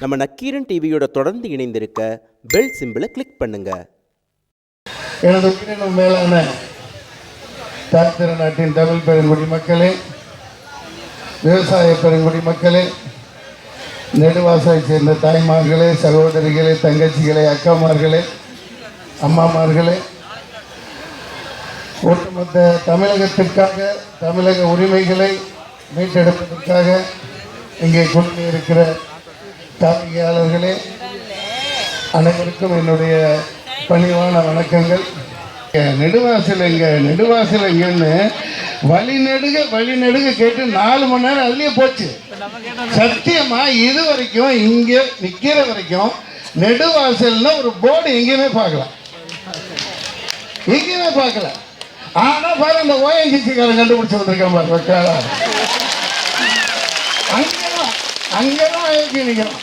நம்ம நக்கீரன் டிவியோட தொடர்ந்து இணைந்திருக்க பெல் சிம்பிளை கிளிக் பண்ணுங்க. எனது உயிரினும் மேலான தாத்திர நாட்டின் தமிழ் பெருங்குடி மக்களே விவசாய பெருங்குடி மக்களே நெடுவாசலை சேர்ந்த தாய்மார்களே சகோதரிகளே தங்கச்சிகளே அக்காமார்களே அம்மாமார்களே ஒட்டுமொத்த தமிழகத்திற்காக தமிழக உரிமைகளை மீட்டெடுப்பதற்காக இங்கே கொண்டு இருக்கிற தாழ்கையாளர்களே அனைவருக்கும் என்னுடைய பணிவான வணக்கங்கள். நெடுவாசல் எங்க நெடுவாசல் எங்கன்னு வழி நெடுக வழி நெடுக கேட்டு நாலு மணி நேரம் அதுலயே போச்சு. சத்தியமா இது வரைக்கும் இங்க நிக்கிற வரைக்கும் நெடுவாசல்னு ஒரு போர்டு எங்கேயுமே பார்க்கலாம் எங்கேயுமே பார்க்கல. ஆனா பாரு அந்த ஓஎன்ஜிசிக்காரன் கண்டுபிடிச்சு வந்திருக்கேன் பாரு வெக்காளா. அங்கதான் அங்கதான் ஏற்றி நிற்கிறோம்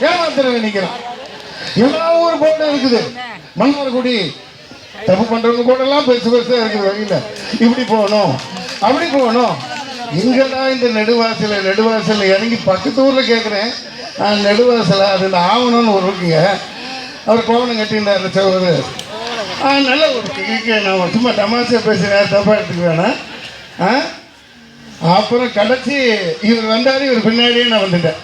ஏமாத்திர நிற்கிறோம் எல்லா ஊர் போர்டும் இருக்குது. மன்னார்குடி தப்பு பண்றவங்க போர்டெல்லாம் பெருசு பெருசாக இருக்குது. வழியில. இப்படி போகணும் அப்படி போகணும். இங்கதான் இந்த நெடுவாசல நெடுவாசல் இறங்கி பக்கத்து ஊரில் கேட்குறேன் நான் நெடுவாசல? அது இந்த ஆவணம்னு ஒரு இருக்குங்க. அவர் கோவணம் கட்டியிருந்தார் சகோதரர். ஆ நல்ல ஒரு இருக்கு நான் சும்மா தமாஷா பேசுகிறேன் தப்பா எடுத்துக்க வேணாம். ஆ? அப்புறம் கடைசி இவர் வந்தாரு இவர் பின்னாடியே நான் வந்துட்டேன்.